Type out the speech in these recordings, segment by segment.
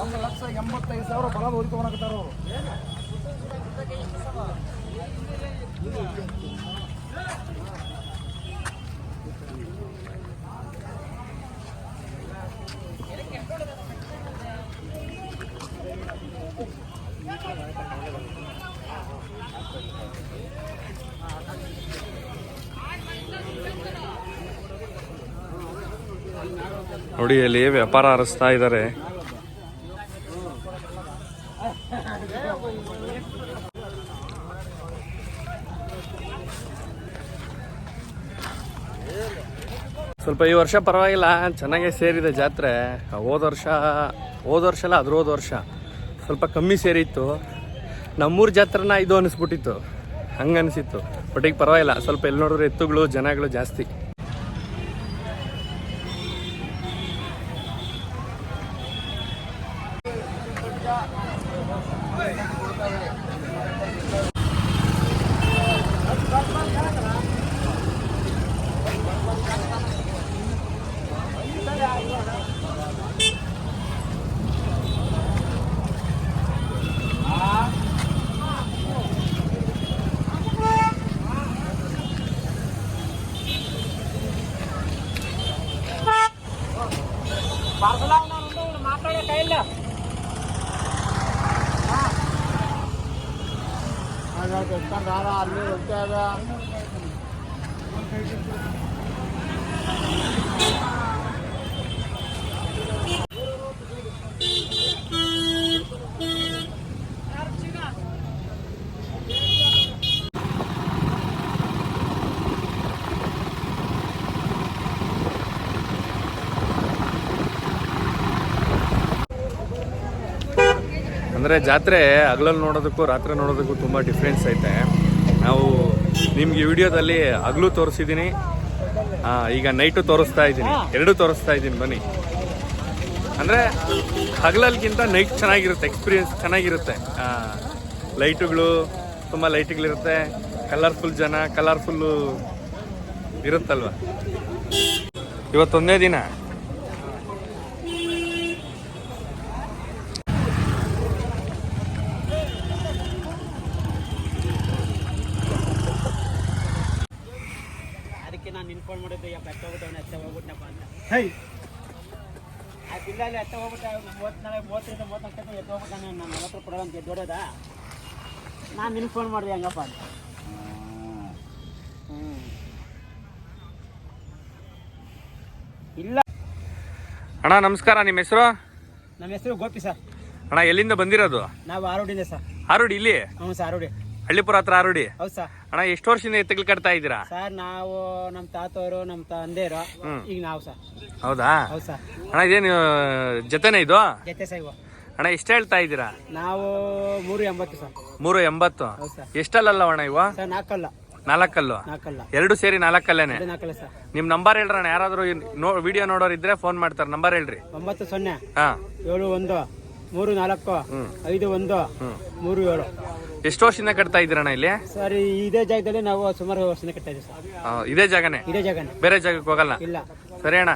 ಒಂದು ಲಕ್ಷ ಎಂಬತ್ತೈದು ಸಾವಿರ ಬಲ ತೊಗೊಳಕತ್ತಾರ ಅವರು ನೋಡಿ ಅಲ್ಲಿ ವ್ಯಾಪಾರ ಹರಿಸ್ತಾ ಇದ್ದಾರೆ ಸ್ವಲ್ಪ ಈ ವರ್ಷ ಪರವಾಗಿಲ್ಲ, ಚೆನ್ನಾಗೇ ಸೇರಿದೆ ಜಾತ್ರೆ. ಹೋದ ವರ್ಷ ಹೋದ ವರ್ಷ ಅಲ್ಲ, ಅದ್ರ ಹೋದ ವರ್ಷ. ಸ್ವಲ್ಪ ಕಮ್ಮಿ ಸೇರಿತ್ತು. ನಮ್ಮೂರ ಜಾತ್ರೆನ ಇದು ಅನಿಸ್ಬಿಟ್ಟಿತ್ತು. ಹಂಗೆ ಅನಿಸಿತ್ತು. ಬಟ್ ಈಗ ಪರವಾಗಿಲ್ಲ, ಸ್ವಲ್ಪ ಎಲ್ಲಿ ನೋಡಿದ್ರೆ ಎತ್ತುಗಳು, ಜನಗಳು ಜಾಸ್ತಿ. ಅಲ್ಲಿ ಹೋಗ್ತಾಗ ಅಂದರೆ ಜಾತ್ರೆ ಹಗಲಲ್ಲಿ ನೋಡೋದಕ್ಕೂ ರಾತ್ರಿ ನೋಡೋದಕ್ಕೂ ತುಂಬ ಡಿಫ್ರೆನ್ಸ್ ಐತೆ. ನಾವು ನಿಮಗೆ ವಿಡಿಯೋದಲ್ಲಿ ಹಗಲು ತೋರಿಸಿದ್ದೀನಿ ಈಗ ನೈಟು ತೋರಿಸ್ತಾ ಇದ್ದೀನಿ. ಎರಡೂ ತೋರಿಸ್ತಾ ಇದ್ದೀನಿ, ಬನ್ನಿ. ಅಂದರೆ ಹಗಲಲ್ಲಿಗಿಂತ ನೈಟ್ ಚೆನ್ನಾಗಿರುತ್ತೆ ಎಕ್ಸ್ಪೀರಿಯನ್ಸ್ ಚೆನ್ನಾಗಿರುತ್ತೆ. ಲೈಟುಗಳು ತುಂಬ ಲೈಟ್ಗಳಿರುತ್ತೆ ಕಲರ್ಫುಲ್ ಜನ ಕಲರ್ಫುಲ್ಲು ಇರುತ್ತಲ್ವ? ಇವತ್ತೊಂದೇ ದಿನ. ಮಾಡಿದ್ದೆ ಯಪ್ಪ ಎತ್ತ ಹೋಗ್ಬಿಟ್ಟು ಎತ್ತ ಹೋಗ್ಬಿಟ್ನಪ್ಪ ಅಂತ. ಹೈ. ಆ ಬಿಲ್ಲಲ್ಲಿ ಎತ್ತ ಹೋಗ್ಬಿಟ್ಟು ಮೂವತ್ತು ನಾಳೆ ಮೂವತ್ತರಿಂದ ಎತ್ತ ನಾನು ಕೊಡೋಣ ಅಂತ ದೊಡ್ಡದ ನಾನು ನಿನ್ಗೆ ಫೋನ್ ಮಾಡಿದೆ ಹಂಗಪ್ಪ ಅಂತ. ಇಲ್ಲ. ಅಣ್ಣ ನಮಸ್ಕಾರ ನಿಮ್ಮ ಹೆಸರು? ನಮ್ಮ ಹೆಸರು ಗೋಪಿ ಸರ್. ಅಣ್ಣ ಎಲ್ಲಿಂದ ಬಂದಿರೋದು? ನಾವು ಆರೋಡಿಂದ ಸರ್. ಆರೋಡಿ ಇಲ್ಲಿ? ಹ್ಞೂ ಸರ್ ಆರೋಡಿ ಹಳ್ಳಿಪುರ ಹತ್ರ ಆರುಡಿ? ಹೌದು ಸರ್. ಅಣ್ಣ ಎಷ್ಟು ವರ್ಷದಿಂದ ಎತ್ತಗಳು ಕಟ್ತಾ ಇದ್ದೀರಾ? ಸರ್ ನಾವು ನಮ್ಮ ತಾತವರು ನಮ್ಮ ತಂದೆಯರು ಈಗ ನಾವು ಸರ್. ಹೌದಾ? ಹೌದು ಸರ್. ಅಣ್ಣ ಇದೇನು ಜೊತೆನೇ ಇದು? ಜೊತೆ ಸರ್ ಇವು ಅಣ್ಣ ಎಷ್ಟು ಹೇಳ್ತಾ ಇದ್ದೀರಾ? ನಾವು ಮೂರು ಎಂಬತ್ತು ಸರ್. ಮೂರು ಎಂಬತ್ತು? ಹೌದು ಸರ್. ಎಷ್ಟಲ್ಲ ಅಣ್ಣ ಇವ? ಸರ್ ನಾಲ್ಕಲ್ಲ. ನಾಲ್ಕಲ್ಲು? ನಾಲ್ಕಲ್ಲ. ಎರಡು ಸೇರಿ ನಾಲ್ಕಲ್ಲೇನೆ? ನಾಲ್ಕಲ್ಲ ಸರ್. ನಿಮ್ ನಂಬರ್ ಹೇಳ್ರಣ್ಣ ಯಾರಾದ್ರೂ ನೋ ವಿಡಿಯೋ ನೋಡೋರು ಇದ್ರೆ ಫೋನ್ ಮಾಡ್ತಾರೆ ನಂಬರ್ ಹೇಳ್ರಿ. ಒಂಬತ್ತು ಸೊನ್ನೆ ಹಾ. ಏಳು ಒಂದು ಮೂರು ನಾಲ್ಕು ಐದು ಒಂದು ಮೂರು ಏಳು. ಎಷ್ಟು ವರ್ಷದಿಂದ ಕಟ್ತಾ ಇದ್ದೀರಣ್ಣ ಇಲ್ಲಿ? ಸರ್ ಇದೇ ಜಾಗದಲ್ಲಿ ನಾವು ಸುಮಾರು ವರ್ಷದಿಂದ ಕಟ್ತಾ ಇದ್ದೀವಿ ಸರ್. ಆ, ಇದೇ ಜಾಗನೇ? ಇದೇ ಜಾಗನೇ. ಬೇರೆ ಜಾಗಕ್ಕೆ ಹೋಗಲ್ಲ? ಇಲ್ಲ. ಸರಿ ಅಣ್ಣ.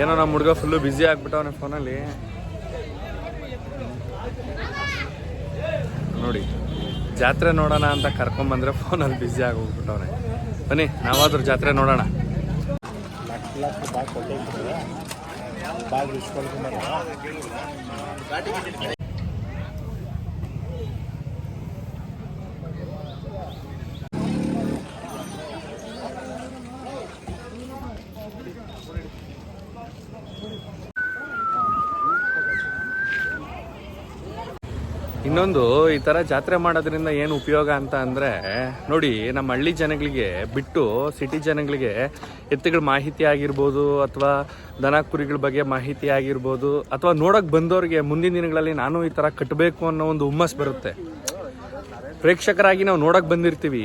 ಏನೋ ನಮ್ಮ ಹುಡುಗ ಫುಲ್ಲು ಬ್ಯುಸಿ ಆಗ್ಬಿಟ್ಟವನೆ ಫೋನಲ್ಲಿ ನೋಡಿ, ಜಾತ್ರೆ ನೋಡೋಣ ಅಂತ ಕರ್ಕೊಂಬಂದ್ರೆ ಫೋನಲ್ಲಿ ಬ್ಯುಸಿ ಆಗೋಗ್ಬಿಟ್ಟವನೆ. ಬನ್ನಿ, ನಾವಾದ್ರೂ ಜಾತ್ರೆ ನೋಡೋಣ. ಇನ್ನೊಂದು, ಈ ಥರ ಜಾತ್ರೆ ಮಾಡೋದ್ರಿಂದ ಏನು ಉಪಯೋಗ ಅಂತ ಅಂದರೆ, ನೋಡಿ, ನಮ್ಮ ಹಳ್ಳಿ ಜನಗಳಿಗೆ ಬಿಟ್ಟು ಸಿಟಿ ಜನಗಳಿಗೆ ಎತ್ತುಗಳ ಮಾಹಿತಿ ಆಗಿರ್ಬೋದು, ಅಥವಾ ದನ ಕುರಿಗಳ ಬಗ್ಗೆ ಮಾಹಿತಿ ಆಗಿರ್ಬೋದು, ಅಥವಾ ನೋಡೋಕೆ ಬಂದವ್ರಿಗೆ ಮುಂದಿನ ದಿನಗಳಲ್ಲಿ ನಾನು ಈ ಥರ ಕಟ್ಟಬೇಕು ಅನ್ನೋ ಒಂದು ಹುಮ್ಮಸ್ ಬರುತ್ತೆ. ಪ್ರೇಕ್ಷಕರಾಗಿ ನಾವು ನೋಡೋಕೆ ಬಂದಿರ್ತೀವಿ.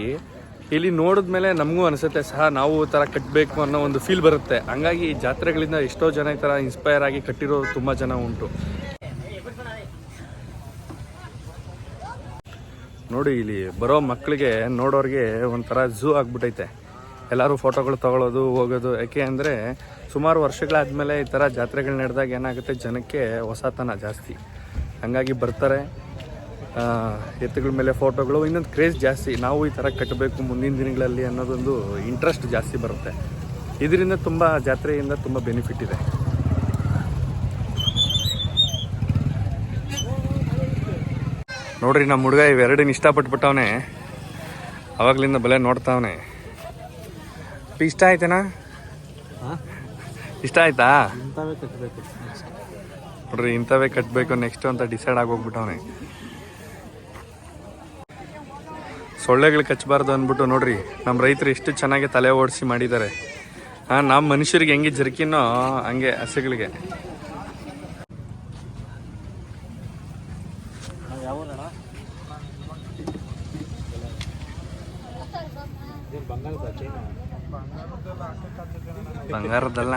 ಇಲ್ಲಿ ನೋಡಿದ್ಮೇಲೆ ನಮಗೂ ಅನಿಸುತ್ತೆ, ಸಹ ನಾವು ಈ ಥರ ಕಟ್ಟಬೇಕು ಅನ್ನೋ ಒಂದು ಫೀಲ್ ಬರುತ್ತೆ. ಹಂಗಾಗಿ ಈ ಜಾತ್ರೆಗಳಿಂದ ಎಷ್ಟೋ ಜನ ಈ ಥರ ಇನ್ಸ್ಪೈರ್ ಆಗಿ ಕಟ್ಟಿರೋರು ತುಂಬ ಜನ ಉಂಟು. ನೋಡಿ ಇಲ್ಲಿ ಬರೋ ಮಕ್ಕಳಿಗೆ ನೋಡೋರಿಗೆ ಒಂಥರ ಝೂ ಆಗ್ಬಿಟ್ಟೈತೆ ಎಲ್ಲರೂ ಫೋಟೋಗಳು ತಗೊಳ್ಳೋದು ಹೋಗೋದು. ಯಾಕೆ ಅಂದರೆ ಸುಮಾರು ವರ್ಷಗಳಾದಮೇಲೆ ಈ ಥರ ಜಾತ್ರೆಗಳು ನಡೆದಾಗ ಏನಾಗುತ್ತೆ, ಜನಕ್ಕೆ ಹೊಸತನ ಜಾಸ್ತಿ. ಹಾಗಾಗಿ ಬರ್ತಾರೆ. ಎತ್ತುಗಳ ಮೇಲೆ ಫೋಟೋಗಳು ಇನ್ನೊಂದು ಕ್ರೇಜ್ ಜಾಸ್ತಿ. ನಾವು ಈ ಥರ ಕಟ್ಟಬೇಕು ಮುಂದಿನ ದಿನಗಳಲ್ಲಿ ಅನ್ನೋದೊಂದು ಇಂಟ್ರೆಸ್ಟ್ ಜಾಸ್ತಿ ಬರುತ್ತೆ. ಇದರಿಂದ ತುಂಬ ಜಾತ್ರೆಯಿಂದ ತುಂಬ ಬೆನಿಫಿಟ್ ಇದೆ. ನೋಡ್ರಿ ನಮ್ಮ ಹುಡುಗ ಇವೆರಡನ್ನ ಇಷ್ಟಪಟ್ಬಿಟ್ಟವನೆ. ಅವಾಗ್ಲಿಂದ ಬಲೆ ನೋಡ್ತಾವನೆ. ಇಷ್ಟ ಆಯ್ತೇನಾ? ಇಷ್ಟ ಆಯ್ತಾ? ನೋಡ್ರಿ ಇಂಥವೇ ಕಟ್ಟಬೇಕು ನೆಕ್ಸ್ಟ್ ಅಂತ ಡಿಸೈಡ್ ಆಗೋಗ್ಬಿಟ್ಟವನೆ. ಸೊಳ್ಳೆಗಳು ಕಚ್ಚಬಾರ್ದು ಅಂದ್ಬಿಟ್ಟು ನೋಡ್ರಿ ನಮ್ಮ ರೈತರು ಎಷ್ಟು ಚೆನ್ನಾಗಿ ತಲೆ ಓಡಿಸಿ ಮಾಡಿದ್ದಾರೆ. ಹಾಂ ನಮ್ಮ ಮನುಷ್ಯರಿಗೆ ಹೆಂಗೆ ಜರ್ಕಿನೋ ಹಂಗೆ ಹಸುಗಳಿಗೆ ನಾವು ಯಾವ ಅಣ್ಣ ಬಂಗಾರದ ಚೈನ ಬಂಗಾರದಲ್ಲ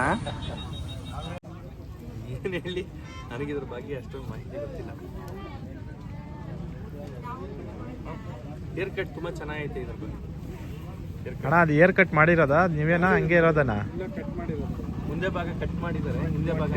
ಏನು ಹೇಳಿ? ನನಗಿದ್ರ ಬಗ್ಗೆ ಅಷ್ಟೊಂದು ಮಾಹಿತಿ ಗೊತ್ತಿಲ್ಲ. ಹೇರ್ ಕಟ್ ತುಂಬ ಚೆನ್ನಾಗೈತೆ ಇದ್ರ ಬಗ್ಗೆ. ಕಟ್ ಅಣ್ಣ ಅದು ಏರ್ ಕಟ್ ಮಾಡಿರೋದಾ? ನೀವೇನಾ? ಹಂಗೆ ಇರೋದಣ್ಣ ಮುಂದೆ ಭಾಗ ಕಟ್ ಮಾಡಿದ್ದಾರೆ ಹಿಂದೆ ಭಾಗ